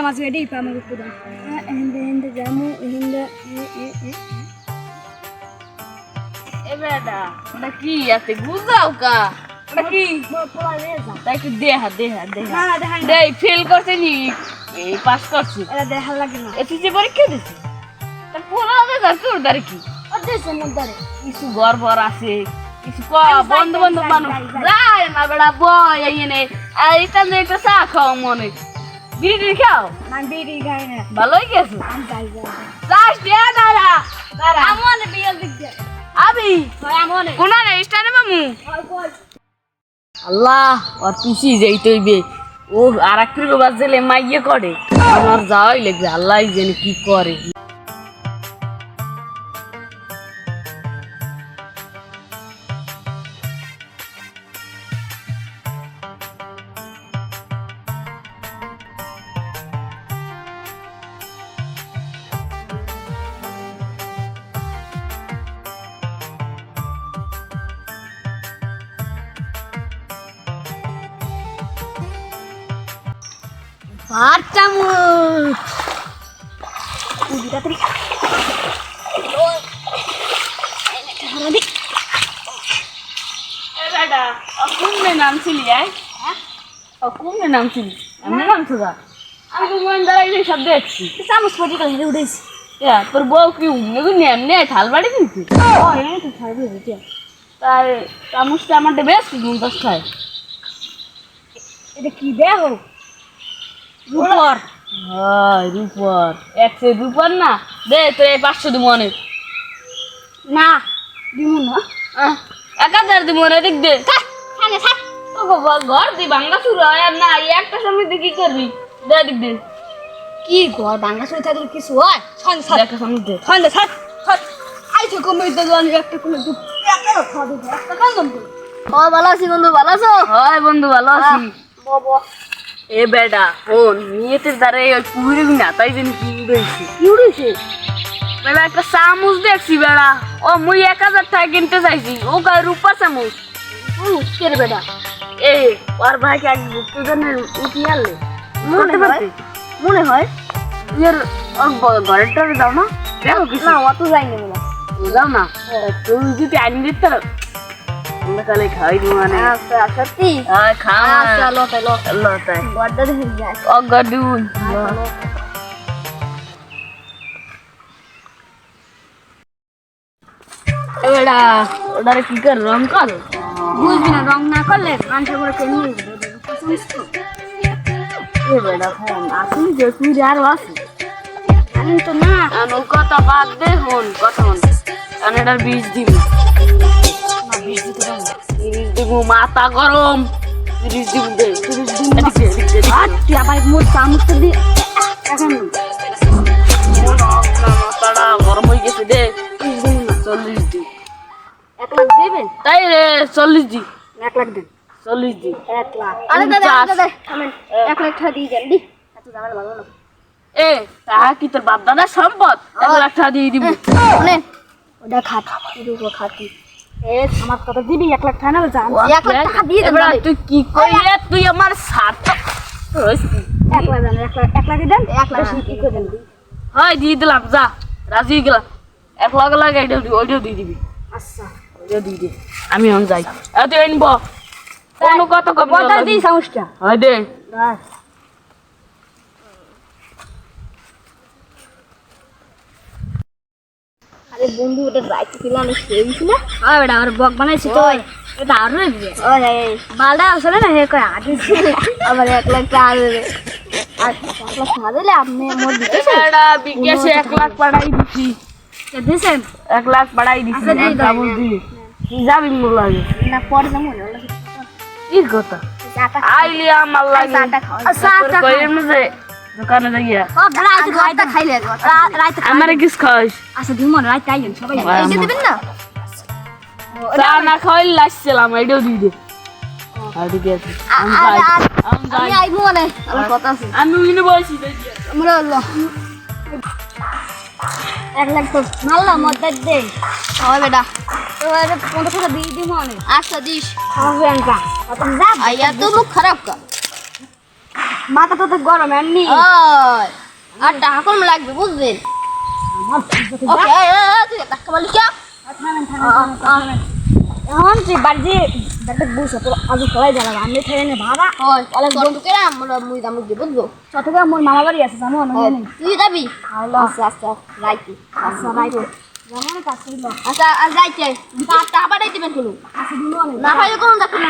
গেলাম আজকে এটাই আমার উপর হিন্দে হিন্দে জামু হিন্দে এ বেটা ওটা কি আছে? বুঝাও কা ওটা কি? তাই একটু দেহা দেহা দেহা। না না দেই ফেল করছে নি এই পাস করছি। এটা দেখার লাগে না। এ তুই যে পরীক্ষা দিছিস তার পনেরো হাজার তোর দ্বারে কি দেশের মধ্যে কিছু গড়বড় আছে কিছু ক বন্ধু বান্ধব মানুষ যায় না বেড়া বয় এনে আর এটা নিয়ে একটা চা খাও মনে বিড়ি খাও? আমি বিড়ি খাই না। ভালোই গেছে। আমি দিয়ে দাদা বিয়ের দিক দিয়ে আবি। আমন কোনা রে স্টারে মামু? আল্লাহ ওর পিছি যেই তৈবে ও আর এক মাইয়ে করে। আমার যাওয়াই লাগবে আল্লাহ জানে কি করে। ভাত চামচ উদিটা তরি কোন নামছিলি আয় কোন নামছিলি আমি নামছো গা আমি তো মন দাঁড়াই সব দেখছি চামচ পটি করে উঠেছি ইয়া, তোর বউ কি এমনি এমনি থাল বাড়ি দিয়েছি ও এনে তো খাইবে এটা তাই চামচটা আমার বেশ মন্দাস খায় এটা কি দেখো রূপর। হয় রূপর। একশো রূপর না? দে তোর এই পাঁচশো দিব অনেক। না দিমু না। এক হাজার দিব অনেক দেখ দে। ঘর দি ভাঙ্গা শুরু হয় আর না একটা সময় তুই কি করবি? দে দিক দে। কি ঘর ভাঙা শুয়ে থাকলে কিছু হয়? ছয় সাত একটা সময় দে। ছয় সাত সাত আইছো কমে জানি একটা কমে একটা খাবে একটা কান্দন করে ও ভালো আছি বন্ধু ভালো আছো? হয় বন্ধু ভালো আছি। বাবা। এ বেডা ফোন নিয়েতে দাঁড়াই ওই পুকুরে না তাই জন্য কি উড়েছি? কি উড়েছে? বেড়া একটা চামচ দেখছি বেড়া ও মুই এক হাজার টাকা কিনতে চাইছি। ও গায়ে রূপা চামচ। ও কে রে বেটা। এ ওর ভাইকে এক ঘুরতে জন্য উঠি আনলে। মনে হয়? মনে হয়? এর ওর ঘরের টরে দাও না। না অত যাইনি মনে হয়। দাও না। তুই যদি আনি দিতে কালে খাই মানে। সত্যি? হ্যাঁ খা। আচ্ছা লো তাই লো আল্লাহ তাই বড়টা দেখে যায় অগাডুন এবারে ওটারে কি কর রং কর? বুঝবি না রং না করলে করে ফোন যে তুই আর আমি তো না। কথা বাদ দে হন কথা হন। আমি এটার বীজ দিবি। বীজ দিব মাথা গরম। তিরিশ দিব দে তিরিশ আর তুই আবার মোট চামচ দিয়ে এখন মাথাটা গরম হয়ে গেছে দে। চল্লিশ দিন। এক লাখ দেবেন? তাই রে চল্লিশ দিন। এক লাখ দেন। চল্লিশ দিন। এক লাখ। আরে দাদা দাদা এক লাখ টাকা দিয়ে দেন দি। এত দামের ভালো না। এ তাহা কি তোর বাপ দাদার সম্পদ? এক লাখ টাকা দিয়ে দিব। ওটা খাট খাটি আমার কথা দিবি? এক লাখ টাকা না জান এক লাখ টাকা দিয়ে দেন তুই কি করলে তুই আমার স্বার্থ এক লাখ দেন এক লাখ দেন? এক লাখ কি করে দেন? হয় দিয়ে দিলাম যা। রাজি গেলাম। এক লাখ লাগে এটা ওইটাও দিয়ে দিবি। আচ্ছা। ওইটাও দিয়ে দে। আমি এখন যাই। এ তুই আনব কোনো কথা কবি দিই চামচটা হয় দে। আরে বন্ধু এটা রাইতে ছিল আমি সেই ছিল। হ্যাঁ বেটা আমার বক বানাইছি তো। এটা আরও দিবে বালটা আসলে না হে কয় আগে আমার এক লাখ টাকা দেবে। আর এক লাখ টাকা দিলে আপনি মোট দিতেছেন এটা বিকেশে এক লাখ পাঠাই দিছি। দিতেছেন এক লাখ পাঠাই দিছি দিয়ে দাও। কাবুল দিয়ে কি যাবি মোর লাগে না পরে যাব কি কথা? আইলি আমার লাগে চাটা খাও। চাটা কইের মধ্যে দোকানে যাইয়া। ও রাইতে রাইতে খাইলে রাইতে আমারে কিস খাইস আচ্ছা দিমো রাইতে আইন সবাই বাহ, এসে দিবেন না? চা না খাইলে লাসছিলাম এটাও দিয়ে দে। আর ঠিক আছে। আমি আর- যাই। আর- আমি যাই। আমি আইবো মানে আমার কথা আছে। আমি উইনে বসি আমরা ল। এক লাখ তো মারলাম মদ্দার দে। হয় বেটা পনেরো টাকা দিয়ে দিব আচ্ছা দিস। আনকা যা তো মুখ খারাপ কর মাথাটা তো গরম এমনি। আর টাকা কম লাগবে বুঝবেন এখন তুই বাড়ি তোর আজ সবাই আমি খেয়ে নে ভাড়া অনেক আমরা মুই দামুক বুঝব চট্টগ্রাম মোর মামা বাড়ি আছে জানো তুই যাবি? আচ্ছা আচ্ছা রাইতি আচ্ছা করিল আচ্ছা আর যাইতে টাকা পাঠাই দিবেন কোনো? আচ্ছা না পাইলে কোনো দেখুন